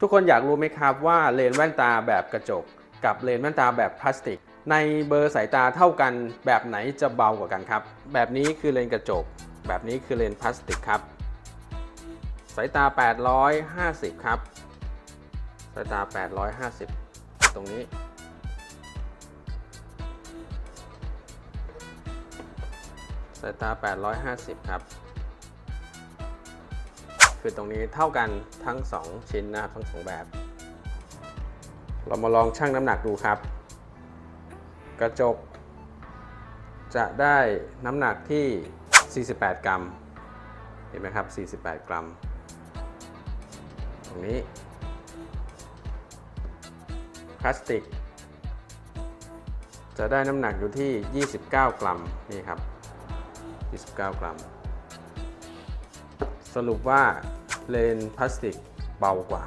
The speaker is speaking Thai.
ทุกคนอยากรู้ไหมครับว่าเลนส์แว่นตาแบบกระจก กับเลนส์แว่นตาแบบพลาสติก ในเบอร์สายตาเท่ากันแบบไหนจะเบากว่ากันครับ แบบนี้คือเลนส์กระจก แบบนี้คือเลนส์พลาสติกครับ สายตา 850 ครับ สายตา 850 ตรงนี้ สายตา 850 ครับ คือตรงนี้เท่ากันทั้ง 2 ชิ้นนะครับทั้ง 2 แบบ เรามาลองชั่งน้ำหนักดูครับ กระจก จะได้น้ำหนักที่ 48 กรัม เห็นไหมครับ 48 กรัม ตรงนี้ พลาสติก จะได้น้ำหนักอยู่ที่ 29 กรัม นี่ครับ 29 กรัม สรุปว่าเลนพลาสติกเบากว่า